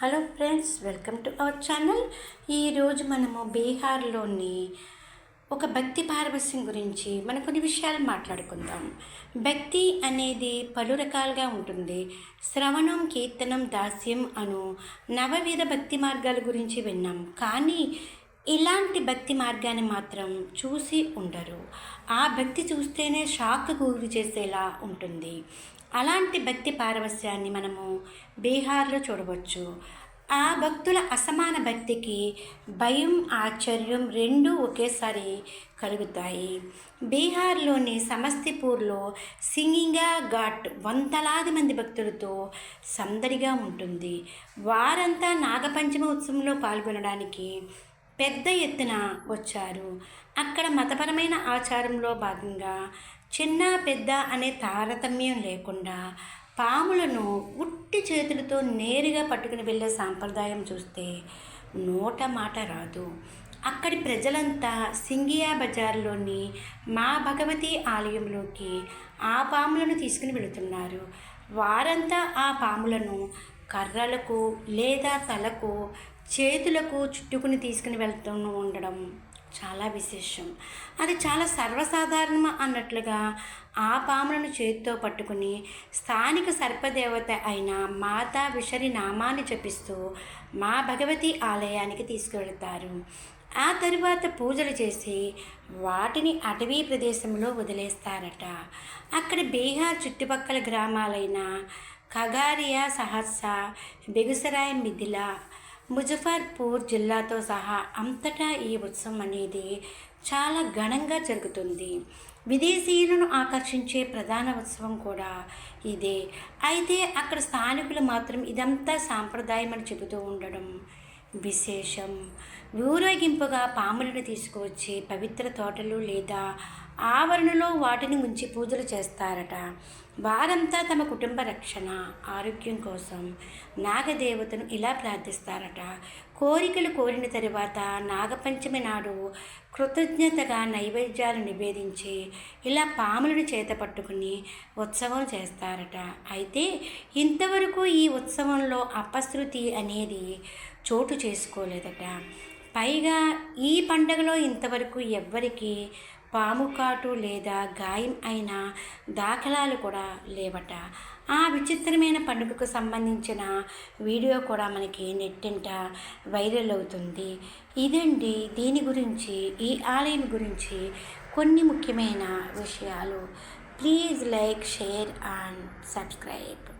Hello friends welcome to our channel. ఈరోజు మనము బీహార్లోని ఒక భక్తి పారవస్యం గురించి మనం కొన్ని విషయాలు మాట్లాడుకుందాం. భక్తి అనేది పలు రకాలుగా ఉంటుంది. శ్రవణం కీర్తనం దాస్యం అను నవవిధ భక్తి మార్గాల గురించి విన్నాం. కానీ ఇలాంటి భక్తి మార్గాన్ని మాత్రం చూసి ఉండరు. ఆ భక్తి చూస్తేనే షాక్ గురి చేసేలా ఉంటుంది. అలాంటి భక్తి పారవస్యాన్ని మనము బీహార్లో చూడవచ్చు. ఆ భక్తుల అసమాన భక్తికి భయం ఆశ్చర్యం రెండూ ఒకేసారి కలుగుతాయి. బీహార్లోని సమస్తీపూర్లో సింగింగా ఘాట్ వందలాది మంది భక్తులతో సందడిగా ఉంటుంది. వారంతా నాగపంచమి ఉత్సవంలో పాల్గొనడానికి పెద్ద ఎత్తున వచ్చారు. అక్కడ మతపరమైన ఆచారంలో భాగంగా చిన్న పెద్ద అనే తారతమ్యం లేకుండా పాములను ఉట్టి చేతులతో నేరుగా పట్టుకుని వెళ్ళే సాంప్రదాయం చూస్తే నోట మాట రాదు. అక్కడి ప్రజలంతా సింగియా బజార్లోని మా భగవతి ఆలయంలోకి ఆ పాములను తీసుకుని వెళుతున్నారు. వారంతా ఆ పాములను కర్రలకు లేదా తలకు చేతులకు చుట్టుకుని తీసుకుని వెళ్తూ ఉండడం చాలా విశేషం. అది చాలా సర్వసాధారణం అన్నట్లుగా ఆ పాములను చేతితో పట్టుకుని స్థానిక సర్పదేవత అయిన మాతా విషరి నామాన్ని జపిస్తూ మా భగవతి ఆలయానికి తీసుకువెళతారు. ఆ తరువాత పూజలు చేసి వాటిని అటవీ ప్రదేశంలో వదిలేస్తారట. అక్కడ బీహార్ చుట్టుపక్కల గ్రామాలైన ఖగారియా సహస్స బెగుసరాయ్ మిథిలా ముజఫర్పూర్ జిల్లాతో సహా అంతటా ఈ ఉత్సవం అనేది చాలా ఘనంగా జరుగుతుంది. విదేశీయులను ఆకర్షించే ప్రధాన ఉత్సవం కూడా ఇదే. అయితే అక్కడ స్థానికులు మాత్రం ఇదంతా సాంప్రదాయం అని చెబుతూ ఉండడం విశేషం. ఊరేగింపుగా పాములను తీసుకువచ్చి పవిత్ర తోటలు లేదా ఆవరణలో వాటిని ఉంచి పూజలు చేస్తారట. వారంతా తమ కుటుంబ రక్షణ ఆరోగ్యం కోసం నాగదేవతను ఇలా ప్రార్థిస్తారట. కోరికలు కోరిన తరువాత నాగపంచమి నాడు కృతజ్ఞతగా నైవేద్యాలు నివేదించి ఇలా పాములను చేత పట్టుకుని ఉత్సవం చేస్తారట. అయితే ఇంతవరకు ఈ ఉత్సవంలో అపశృతి అనేది చోటు చేసుకోలేదట. పైగా ఈ పండగలో ఇంతవరకు ఎవ్వరికీ పాము కాటు లేదా గాయం అయిన దాఖలాలు కూడా లేవట. ఆ విచిత్రమైన పండుగకు సంబంధించిన వీడియో కూడా మనకి నెట్టింట వైరల్ అవుతుంది. ఇదండి దీని గురించి ఈ ఆలయం గురించి కొన్ని ముఖ్యమైన విషయాలు. Please like share and subscribe.